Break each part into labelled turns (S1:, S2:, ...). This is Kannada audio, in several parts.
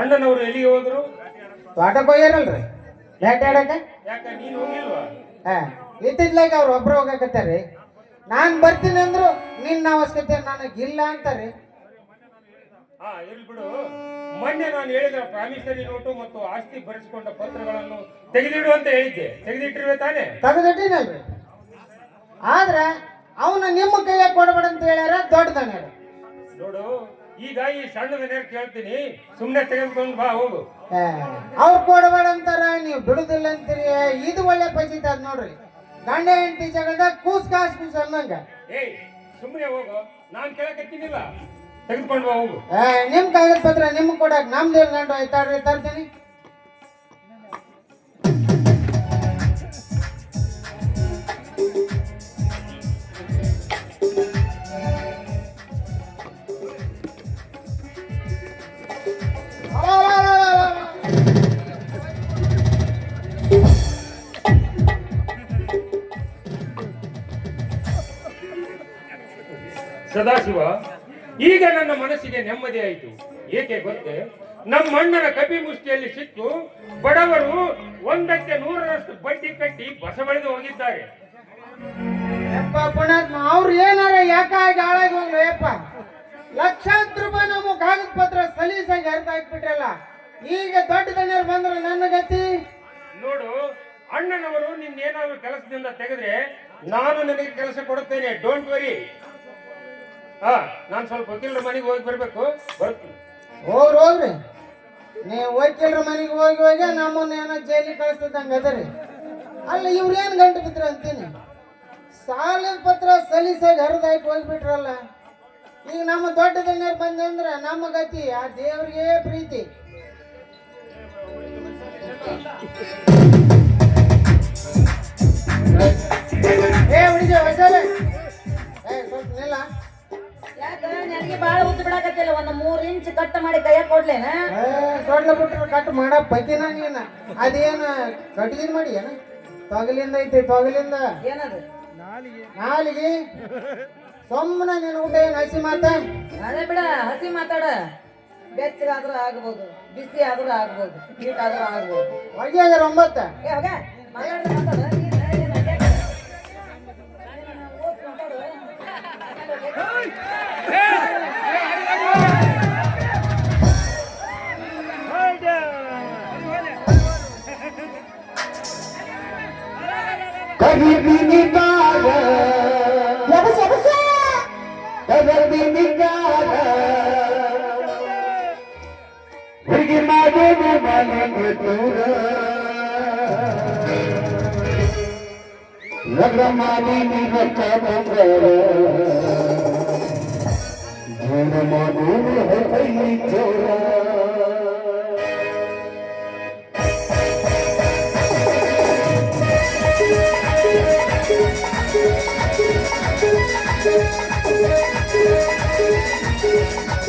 S1: ಅಣ್ಣನವರು ಎಲ್ಲಿಗೆ ಹೋದ್ರು?
S2: ತೋಟಕ್ಕೆ ಹೋಗ್ಯಾರಲ್ರಿ ಬೇಟೆ ಆಡಕ್ಕೆ
S1: ಯಾಕ ನೀನು ಹೋಗಿಲ್ವಾ?
S2: ಹಾ ಇತ್ತಿದ್ಲಾಗ ಅವ್ರು ಒಬ್ರು ಹೋಗಕತ್ತಾರಿ. ನಾನು ಬರ್ತೀನಿ ಅಂದ್ರು ನಿನ್ನ ಅವಶ್ಯಕತೆ ನನಗಿಲ್ಲ ಅಂತಾರೆ.
S1: ಹಾ ಇರ್ಲಿ ಬಿಡು. ಮೊನ್ನೆ ನಾನು ಹೇಳಿದ ಪ್ರಾಮಿಸರಿ ನೋಟು ಮತ್ತು ಆಸ್ತಿ ಬರೆಸಿಕೊಂಡ ಪತ್ರಗಳನ್ನು ತೆಗೆದಿಡು ಅಂತ ಹೇಳಿದ್ದೆ. ತೆಗೆದಿಟ್ಟಿರ್ವೆ ತಾನೆ?
S2: ತೆಗೆದಿಟ್ಟಿನಲ್ರಿ. ಆದ್ರ ಅವನ ನಿಮ್ಮ ಕೈಯ ಕೊಡಬೇಡ ಅಂತ ಹೇಳ್ಯಾರ ದೊಡ್ಡದಣ್ಣ
S1: ನೋಡು ಈಗ ಈ ಸಣ್ಣದನ್ನೇ ಕೇಳ್ತೀನಿ ಸುಮ್ಮನೆ ತೆಗೆದುಕೊಂಡು ಬಾ ಹೋಗು.
S2: ಅವ್ರು ಕೊಡಬೇಡ ಅಂತಾರ ನೀವು ಬಿಡುದಿಲ್ಲ ಅಂತೀರಿ. ಇದು ಒಳ್ಳೆ ಪಂಚಾಯತ್ ಅದ್ ನೋಡ್ರಿ. ಗಂಡ ಹೆಂಡತಿ ಜಗಳದಾಗ ಕೂಸ್ ಕಾಸ್ ಕೂಸ್ ಅನ್ನಂಗ
S1: ಏಯ್ ಸುಮ್ಮನೆ ಹೋಗು. ನಾನು ಕೇಳಕತ್ತೀನಿಲ್ಲ. ತೆಗೆದುಕೊಂಡು ಬಾ ಹೋಗು.
S2: ನಿಮ್ ಕಾಗದ ಪತ್ರ ನಿಮ್ಗೆ ಕೊಡಕ್ ನಮ್ದು ಗಂಡು ಆಯ್ತಾಡ್ರಿ ತರ್ತೀನಿ.
S1: ಸದಾಶಿವ ಈಗ ನನ್ನ ಮನಸ್ಸಿಗೆ ನೆಮ್ಮದಿ ಆಯಿತು. ಏಕೆ ಗೊತ್ತೇ? ನಮ್ಮ ಅಣ್ಣನ ಕಪಿ ಮುಷ್ಟಿಯಲ್ಲಿ ಸಿಕ್ಕು ಬಡವರು ಒಂದಕ್ಕೆ ನೂರರಷ್ಟು ಬಡ್ಡಿ ಕಟ್ಟಿ ಬಸವಳಿದು ಹೋಗಿದ್ದಾರೆ.
S2: ಯಪ್ಪ ಅವ್ರು ಏನಾರ ಯಾಕಾಗಿ ಹಾಳಾಗಿ ಹೋಗ್ಲಿ ಯಪ್ಪ. ಲಕ್ಷಾಂತರ ರೂಪಾಯಿ ನಮ್ಮ ಕಾಗದ ಪತ್ರ ಸಲೀಸಾಗಿ ಹರಿದು ಹಾಕ್ಬಿಟ್ರಲ್ಲ ಈಗ ದೊಡ್ಡ ದಣ್ಯರು ಬಂದ್ರೆ ನನ್ನ ಗತಿ?
S1: ನೋಡು ಅಣ್ಣನವರು ನಿನ್ನೇನಾದ್ರು ಕೆಲಸದಿಂದ ತೆಗೆದ್ರೆ ನಾನು ನಿನಗೆ ಕೆಲಸ ಕೊಡುತ್ತೇನೆ ಡೋಂಟ್ ವರಿ ಹಾ, ನಾನು ಸ್ವಲ್ಪ ವಕೀಲರ ಮನೆಗೆ ಹೋಗಿ ಬರಬೇಕು. ಬರ್ತೀನಿ.
S2: ಹೋಗ್ರಿ ಹೋಗ್ರಿ. ನೀವು ವಕೀಲರ ಮನೆಗೆ ಹೋಗಿ ಹೋಗಿ ನಮ್ಮನ್ನ ಏನೋ ಜೈಲಿಗೆ ಕಳಿಸ್ತಿದ್ದಂಗೆ ಅದರಿ. ಅಲ್ಲ ಇವ್ರು ಏನು ಗಂಟು ಬಿದ್ರ ಅಂತೀನಿ? ಸಾಲದ ಪತ್ರ ಸಲೀಸಾಗಿ ಹರಿದಾಕಿ ಹೋಗ್ಬಿಟ್ರಲ್ಲ. ಈಗ ನಮ್ಮ ದೊಡ್ಡ ದಣ್ಯರು ಬಂದಂದ್ರೆ ನಮ್ಮ ಗತಿ, ಆ ದೇವ್ರಿಗೆ ಪ್ರೀತಿ. ಏ, ಹುಡುಗಿ ಹೊಸರೆ ಏ, ಸ್ವಲ್ಪ ನಿಲ್ಲ.
S3: ನನಗೆ ಬಾಳ ಉದ್ದ ಬಿಡಕತ್ತಿಲ್ಲ ಒಂದು ಮೂರ್ ಇಂಚ್ ಕಟ್ ಮಾಡಿ ಕೈಯಾಗ ಕೊಡ್ಲೇನ?
S2: ಏ ಸೊಡ್ಲ ಬಿಟ್ರೆ ಕಟ್ ಮಾಡ ಪೈಕಿನ ನೀನ. ಅದೇನು ಕಟ್ಗಿದ್ ಮಾಡಿ ಏನ? ತೊಗಲಿಂದ ಐತಿ ತೊಗಲಿಂದ.
S3: ಏನದು?
S2: ನಾಲಿಗೆ. ಸುಮ್ಮನೆ ನಿನ್ನ ಊಟ ಏನು ಹಸಿ ಮಾತ?
S3: ಅದೇ ಬಿಡ ಹಸಿ ಮಾತಾಡ. ಬೆಚ್ಚಗಾದ್ರೂ ಆಗ್ಬೋದು ಬಿಸಿ ಆದ್ರೂ ಆಗ್ಬೋದು ಹೀಟ್ ಆದ್ರೂ ಆಗ್ಬೋದು.
S2: ಹೊಗೆ ಆಗ್ಯಾರ ಒಂಬತ್ತ?
S3: ಏ ಹೋಗ ಮಾತಾಡ. ಮಾತಾಡ.
S2: ಲಗ್ನ ನೀ ನಿರಕ್ಕ ಬಂದರ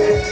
S4: I'm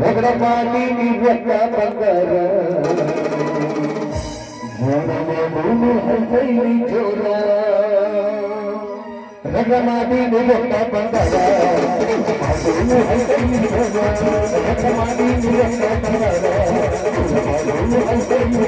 S4: ರಗಡ ಮಾಡಿ ನಿವತ್ತ ಬಂಗಾರ ಜೋಡನೆ ಹೈಲಿ ಜೋರ. ರಗಡ ಮಾಡಿ ನಿವತ್ತ ಬಂಗಾರ ಹೈಲಿ ಜೋರ. ರಗಡ ಮಾಡಿ ನಿವತ್ತ ಬಂಗಾರ ಹೈಲಿ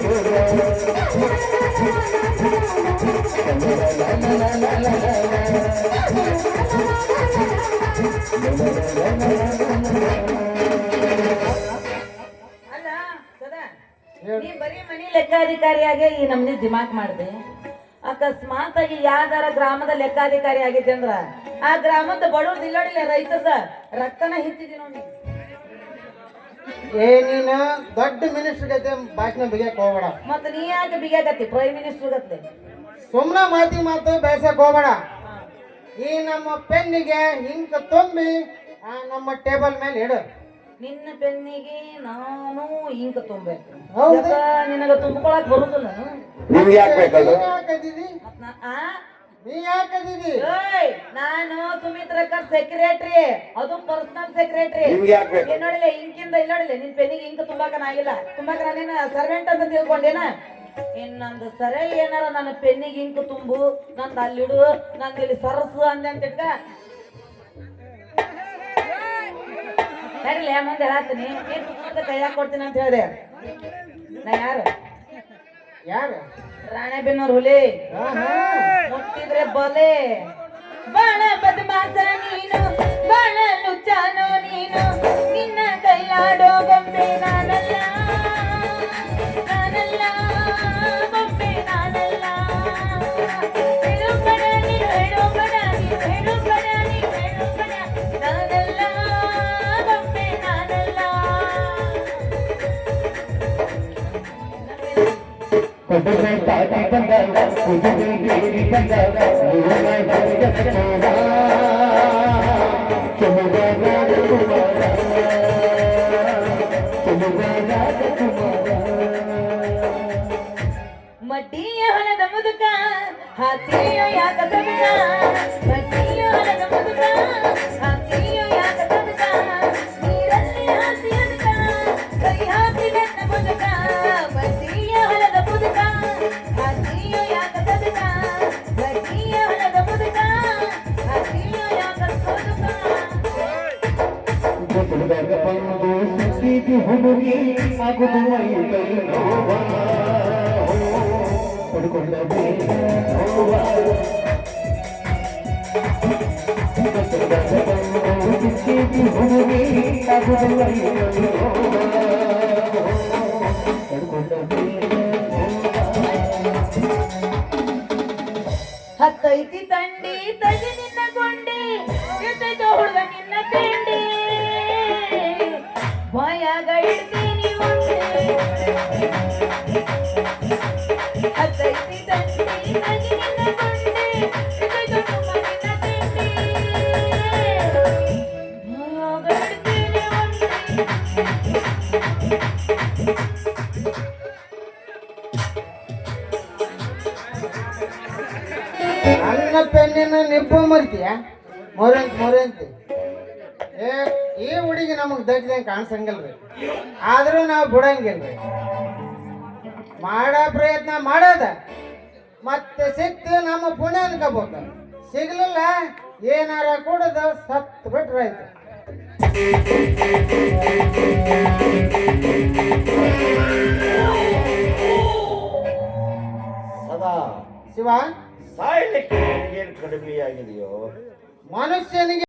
S3: ಲೆಕ್ಕಾಧಿಕಾರಿಯಾಗೆ ಈ ನಮ್ನಿ ದಿಮಾಕ್ ಮಾಡಿದೆ. ಅಕಸ್ಮಾತ್ ಆಗಿ ಯಾವ್ದಾರ ಗ್ರಾಮದ ಲೆಕ್ಕಾಧಿಕಾರಿ ಆಗಿದ್ದೆ ಅಂದ್ರ ಆ ಗ್ರಾಮದ ಬಡವ್ರದ್ದು ರೈತ ಸರ್ ರಕ್ತನ ಹಿಂತಿದಿ ನೋಡಿ.
S2: ಏ ನೀನು ದೊಡ್ಡ ಮಿನಿಸ್ಟರ್ ಗತೆ ಭಾಷಣ ಬಿಗಿಯಕ್ ಹೋಗ್ಬೇಡ.
S3: ಮತ್ತ ನೀ ಯಾಕೆ ಬಿಗಾಕತ್ತಿ ಪ್ರೈಮ್ ಮಿನಿಸ್ಟರ್ ಗತ್ಲೆ
S2: ಸುಮ್ನ ಮಾತಿ ಮಾತು ಬೇಸಕ್ ಹೋಗ್ಬೇಡ. ಈ ನಮ್ಮ ಪೆನ್ನಿಗೆ ಹಿಂಕ ತುಂಬಿ ಆ ನಮ್ಮ ಟೇಬಲ್ ಮೇಲೆ ಇಡು.
S3: ನಿನ್ನ ಬೆನ್ನಿಗೆ ನಾನು ಇಂಕ ತುಂಬಬೇಕು
S2: ಹೌದು.
S3: ನಿನಗ ತುಂಬಿಕೊಳಕ್ ಬರುದಿಲ್ಲ.
S4: ನಿಮ್ಗೆ ಯಾಕೆ ಬೇಕದು?
S2: ನೀ ಯಾಕದಿದಿ
S3: ನಾನು ಸುಮಿತ್ರಕರ್ ಸೆಕ್ರೆಟ್ರಿ ಅದು ಪರ್ಸನಲ್ ಸೆಕ್ರೆಟ್ರಿ
S4: ನಿಮ್ಗೆ ಯಾಕೆ ಬೇಕು?
S3: ನೋಡಿಲ್ಲ ಇಂಕಿಂದ ಇಲ್ಲ ನೋಡಿಲ್ಲ. ನಿನ್ ಪೆನ್ನಿಗೆ ಇಂಕ ತುಂಬಾಕ ಆಗಿಲ್ಲ. ತುಂಬಾಕ ನಾನೇನ ಸರ್ವೆಂಟ್ ಅಂತ ತಿಳ್ಕೊಂಡೇನ? ಇನ್ನೊಂದು ಸರಿ ಏನಾರ ನನ್ನ ಪೆನ್ನಿಗೆ ಇಂಕು ತುಂಬು ನಂದು ಅಲ್ಲಿಡು ನಂದು ಇಲ್ಲಿ ಸರಸು ಅಂದೆ ಅಂತ ನಡಿಲ್ಲ ಮುಂದೆ ಹೇಳತ್ತೀನಿ ಮುಂದೆ ಕೈಯಾಗ ಕೊಡ್ತೀನಿ ಅಂತ ಹೇಳಿದೆ. ನಾ ಯಾರು?
S2: ಯಾರು?
S3: ರಾಣೆಬೆನ್ನೂರು ಹುಲಿ. ಮುಟ್ಟಿದ್ರೆ ಬಲೆ. ಬಾಳ ಬದಮಾಸ ನೀನು ಬಾಳ ಲುಚ್ಚಾನೋ ನೀನು. ನಿನ್ನ ಕೈಲಾಡೋ ಗೊಂಬೆ ನಾನಲ್ಲ ನಾನಲ್ಲ. Thank you.
S4: ಗೊತ್ತುದಾಗ ಬಂದು ಸುತ್ತಿದ್ದು ಹುಡುಗಿ ಆಗುದು ಮೈ ಕೈ ನೋವ ಪಡ್ಕೊಂಡೇ ನೋವ ಗೊತ್ತುದಾಗ ಬಂದು ಸುತ್ತಿದ್ದು ಹುಡುಗಿ ಆಗುದು ಮೈ ಕೈ
S2: ನನ್ನ ಪೆನ್ನಿನ ನಿಬ್ಬ ಮರ್ತೀಯ? ಮೊರಂತ್ ಮೊರಂತಿ ಏ, ಈ ಹುಡುಗಿ ನಮಗೆ ದಡ್ದಂಗೆ ಕಾಣಿಸಂಗಲ್ರಿ. ಆದ್ರೂ ನಾವು ಬಿಡಂಗಿಲ್ರಿ. ಮಾಡೋ ಪ್ರಯತ್ನ ಮಾಡೋದ. ಮತ್ತೆ ಸಿಕ್ತು ನಮ್ಮ ಪುಣ್ಯ ಅನ್ಕೋಬೇಕು. ಸಿಗ್ಲಿಲ್ಲ ಏನಾರ ಕೊಡೋದು ಸತ್ತು ಬಿಟ್ರಾಯ್ತು
S5: ಸದಾ
S2: ಶಿವ
S5: ಸಾಯ್ಲಿಕ್ಕೆ ಏನು ಕಡಿಮೆಯಾಗಿದೆಯೋ?
S2: ಮನುಷ್ಯನಿಗೆ